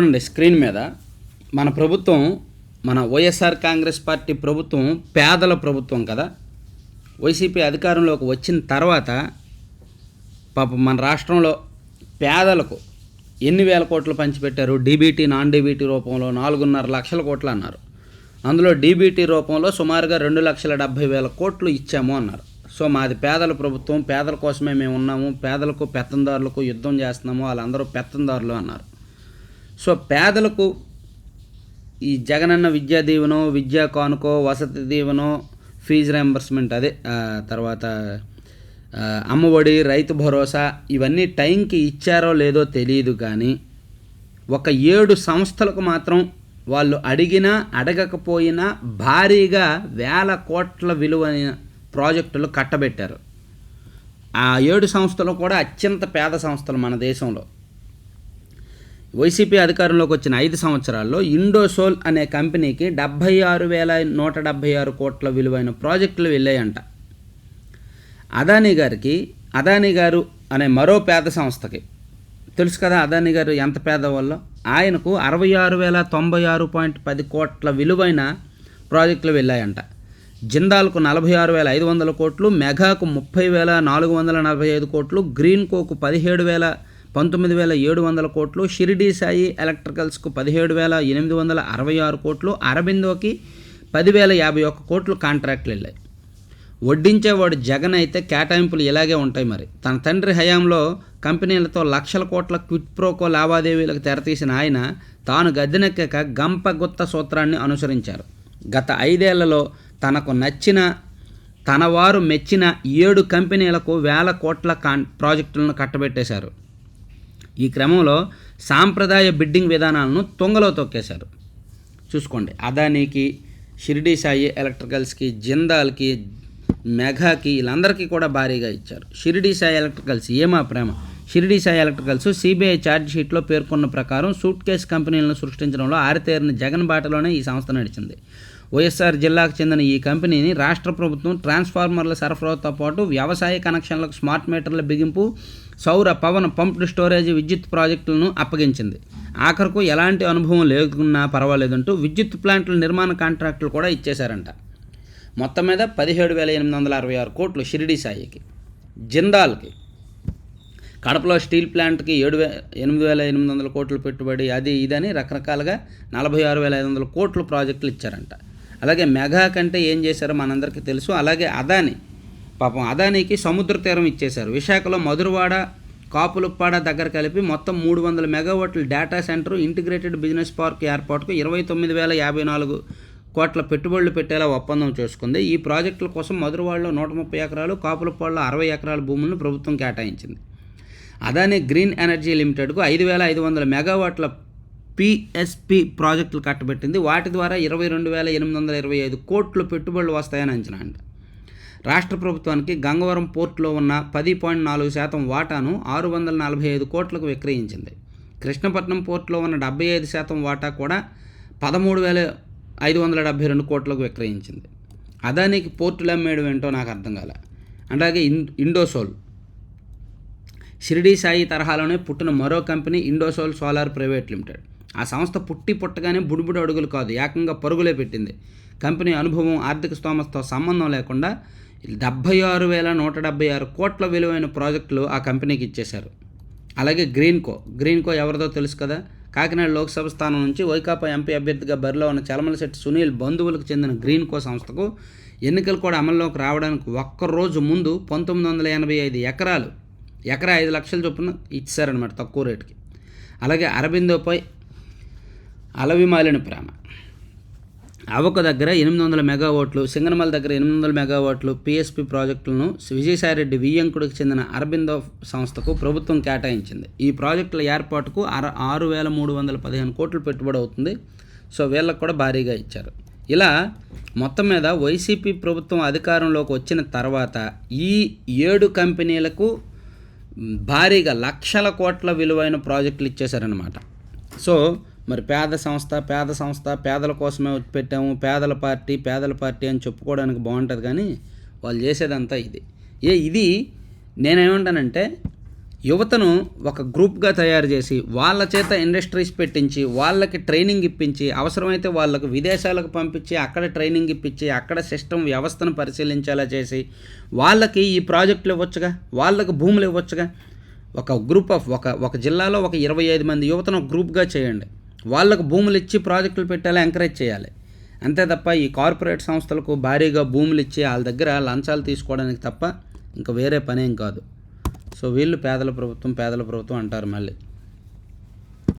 చూడండి స్క్రీన్ మీద మన ప్రభుత్వం మన వైఎస్ఆర్ కాంగ్రెస్ పార్టీ ప్రభుత్వం పేదల ప్రభుత్వం కదా. వైసీపీ అధికారంలోకి వచ్చిన తర్వాత పాప మన రాష్ట్రంలో పేదలకు ఎన్ని వేల కోట్లు పంచిపెట్టారు? డీబీటీ నాన్ డీబీటీ రూపంలో నాలుగున్నర లక్షల కోట్లు అన్నారు. అందులో డీబీటీ రూపంలో సుమారుగా రెండు లక్షల డెబ్భై వేల కోట్లు ఇచ్చాము అన్నారు. సో మాది పేదల ప్రభుత్వం పేదల కోసమే మేము ఉన్నాము పేదలకు పెత్తందారులకు యుద్ధం చేస్తున్నాము వాళ్ళందరూ పెత్తందారులు అన్నారు. సో పేదలకు ఈ జగనన్న విద్యా దీవెనో విద్యా కానుకో వసతి దీవెనో ఫీజు రియంబర్స్మెంట్ అదే తర్వాత అమ్మఒడి రైతు భరోసా ఇవన్నీ టైంకి ఇచ్చారో లేదో తెలియదు కానీ ఒక ఏడు సంస్థలకు మాత్రం వాళ్ళు అడిగినా అడగకపోయినా భారీగా వేల కోట్ల విలువైన ప్రాజెక్టులు కట్టబెట్టారు. ఆ ఏడు సంస్థలు కూడా అత్యంత పేద సంస్థలు మన దేశంలో. వైసీపీ అధికారంలోకి వచ్చిన ఐదు సంవత్సరాల్లో ఇండోసోల్ అనే కంపెనీకి డెబ్భై ఆరు వేల నూట డెబ్భై ఆరు కోట్ల విలువైన ప్రాజెక్టులు వెళ్ళాయంట. అదానీ గారికి అదానీ గారు అనే మరో పేద సంస్థకి. తెలుసు కదా అదానీ గారు ఎంత పేద వల్ల ఆయనకు అరవై ఆరు వేల తొంభై ఆరు పాయింట్ పది కోట్ల విలువైన ప్రాజెక్టులు వెళ్ళాయంట. జిందాల్కు నలభై ఆరు వేల ఐదు వందల కోట్లు మెగాకు ముప్పై వేల నాలుగు వందల నలభై ఐదు కోట్లు గ్రీన్ కోకు పదిహేడు వేల పంతొమ్మిది వేల ఏడు వందల కోట్లు షిరిడీ సాయి ఎలక్ట్రికల్స్కు పదిహేడు వేల ఎనిమిది వందల అరవై ఆరు కోట్లు అరబిందోకి పదివేల యాభై ఒక్క కోట్లు కాంట్రాక్ట్లు వెళ్ళాయి. వడ్డించేవాడు జగన్ అయితే కేటాయింపులు ఇలాగే ఉంటాయి మరి. తన తండ్రి హయాంలో కంపెనీలతో లక్షల కోట్ల క్విట్ ప్రోకో లావాదేవీలకు తెరతీసిన ఆయన తాను గద్దెనెక్కాక గంప గుత్త సూత్రాన్ని అనుసరించారు. గత ఐదేళ్ళలో తనకు నచ్చిన తన వారు మెచ్చిన ఏడు కంపెనీలకు వేల కోట్ల కాన్ ప్రాజెక్టులను కట్టబెట్టేశారు. ఈ క్రమంలో సాంప్రదాయ బిడ్డింగ్ విధానాలను తుంగలో తొక్కేశారు. చూసుకోండి. అదానీకి షిరిడీ సాయి ఎలక్ట్రికల్స్కి జిందాల్కి మెఘాకి వీళ్ళందరికీ కూడా భారీగా ఇచ్చారు. షిరిడి సాయి ఎలక్ట్రికల్స్ ఏమా ప్రేమ? Shirdi Sai electricals CBI charge షీట్లో పేర్కొన్న ప్రకారం సూట్ కేస్ కంపెనీలను సృష్టించడంలో ఆరితేరిన జగన్ బాటలోనే ఈ సంస్థ నడిచింది. వైఎస్ఆర్ జిల్లాకు చెందిన ఈ కంపెనీని రాష్ట్ర ప్రభుత్వం ట్రాన్స్ఫార్మర్ల సరఫరాతో పాటు వ్యవసాయ కనెక్షన్లకు స్మార్ట్ మీటర్ల బిగింపు సౌర పవన పంప్డ్ స్టోరేజ్ విద్యుత్ ప్రాజెక్టులను అప్పగించింది. ఆఖరకు ఎలాంటి అనుభవం లేకున్నా పర్వాలేదంటూ విద్యుత్ ప్లాంట్ల నిర్మాణ కాంట్రాక్టులు కూడా ఇచ్చేశారంట. మొత్తం మీద పదిహేడు వేల ఎనిమిది వందల అరవై ఆరు కోట్లు షిరిడి సాయికి జిందాల్కి కడపలో స్టీల్ ప్లాంట్కి ఏడు వే ఎనిమిది వేల ఎనిమిది వందల కోట్లు పెట్టుబడి అది ఇదని రకరకాలుగా నలభై ఆరు వేల ఐదు వందల కోట్లు ప్రాజెక్టులు ఇచ్చారంట. అలాగే మెగా కంటే ఏం చేశారో మనందరికీ తెలుసు. అలాగే అదాని పాపం అదానికి సముద్ర తీరం ఇచ్చేశారు. విశాఖలో మధురవాడ కాపులుప్పాడ దగ్గర కలిపి మొత్తం మూడు వందల మెగావాట్ల data center integrated business park ఏర్పాటుకు ఇరవై తొమ్మిది వేల యాభై నాలుగు కోట్ల పెట్టుబడులు పెట్టేలా ఒప్పందం చేసుకుంది. ఈ ప్రాజెక్టుల కోసం మధురవాడలో నూట ముప్పై ఎకరాలు కాపులపాడులో అరవై ఎకరాల భూములను ప్రభుత్వం కేటాయించింది. అదాని గ్రీన్ ఎనర్జీ లిమిటెడ్కు ఐదు వేల ఐదు వందల మెగావాట్ల పిఎస్పి ప్రాజెక్టులు కట్టబెట్టింది. వాటి ద్వారా ఇరవై రెండు వేల ఎనిమిది వందల ఇరవై ఐదు కోట్లు పెట్టుబడులు వస్తాయని అంచనా అంట. రాష్ట్ర ప్రభుత్వానికి గంగవరం పోర్టులో ఉన్న పది పాయింట్ నాలుగు శాతం వాటాను ఆరు వందల నలభై ఐదు కోట్లకు విక్రయించింది. కృష్ణపట్నం పోర్టులో ఉన్న డెబ్బై ఐదు శాతం వాటా కూడా పదమూడు వేల ఐదు వందల డెబ్బై రెండు కోట్లకు విక్రయించింది. అదానికి పోర్టులు అమ్మేయడం ఏంటో నాకు అర్థం కాలే. అలాగే ఇన్ ఇండోసోల్. షిరిడీ సాయి తరహాలోనే పుట్టిన మరో company Indosol solar private limited. ఆ సంస్థ పుట్టి పుట్టగానే బుడిబుడి అడుగులు కాదు ఏకంగా పరుగులే పెట్టింది. కంపెనీ అనుభవం ఆర్థిక స్తోమస్తో సంబంధం లేకుండా డెబ్బై ఆరు వేల నూట డెబ్బై ఆరు కోట్ల విలువైన ప్రాజెక్టులు ఆ కంపెనీకి ఇచ్చేశారు. అలాగే గ్రీన్కో గ్రీన్కో ఎవరిదో తెలుసు కదా? కాకినాడ లోక్సభ స్థానం నుంచి వైకాపా ఎంపీ అభ్యర్థిగా బరిలో ఉన్న చలమలశెట్టి సునీల్ బంధువులకు చెందిన గ్రీన్కో సంస్థకు ఎన్నికలు కూడా అమల్లోకి రావడానికి ఒక్కరోజు ముందు పంతొమ్మిది వందల ఎనభై ఐదు ఎకరాలు ఎకరా ఐదు లక్షల చొప్పున ఇచ్చారనమాట తక్కువ రేటుకి. అలాగే అరబిందోపై అలవిమాలిన ప్రేమ. అవక దగ్గర ఎనిమిది వందల మెగావాట్లు సింగనమల దగ్గర ఎనిమిది వందల మెగావాట్లు పిఎస్పి ప్రాజెక్టులను విజయసాయిరెడ్డి వియ్యంకుడికి చెందిన అరబిందో సంస్థకు ప్రభుత్వం కేటాయించింది. ఈ ప్రాజెక్టుల ఏర్పాటుకు అర ఆరు వేల మూడు వందల పదిహేను కోట్లు పెట్టుబడి అవుతుంది. సో వీళ్ళకు కూడా భారీగా ఇచ్చారు. ఇలా మొత్తం మీద వైసీపీ ప్రభుత్వం అధికారంలోకి వచ్చిన తర్వాత ఈ ఏడు కంపెనీలకు భారీగా లక్షల కోట్ల విలువైన ప్రాజెక్టులు ఇచ్చేశారనమాట సో మరి పేద సంస్థ పేద సంస్థ పేదల కోసమే పెట్టాము పేదల పార్టీ పేదల పార్టీ అని చెప్పుకోవడానికి బాగుంటుంది కానీ వాళ్ళు చేసేదంతా ఇది. ఏ ఇది నేనేమంటానంటే యువతను ఒక గ్రూప్గా తయారు చేసి వాళ్ళ చేత ఇండస్ట్రీస్ పెట్టించి వాళ్ళకి ట్రైనింగ్ ఇప్పించి అవసరమైతే వాళ్ళకు విదేశాలకు పంపించి అక్కడ ట్రైనింగ్ ఇప్పించి అక్కడ సిస్టమ్ వ్యవస్థను పరిశీలించేలా చేసి వాళ్ళకి ఈ ప్రాజెక్టులు ఇవ్వచ్చుగా? వాళ్ళకి భూములు ఇవ్వచ్చుగా? ఒక గ్రూప్ ఆఫ్ ఒక ఒక జిల్లాలో ఒక ఇరవై ఐదు మంది యువతను ఒక గ్రూప్గా చేయండి. వాళ్ళకు భూములు ఇచ్చి ప్రాజెక్టులు పెట్టాలి ఎంకరేజ్ చేయాలి. అంతే తప్ప ఈ కార్పొరేట్ సంస్థలకు భారీగా భూములు ఇచ్చి వాళ్ళ దగ్గర లంచాలు తీసుకోవడానికి తప్ప ఇంకా వేరే పనేం కాదు. సో వీళ్ళు పేదల ప్రభుత్వం పేదల ప్రభుత్వం అంటారు మళ్ళీ.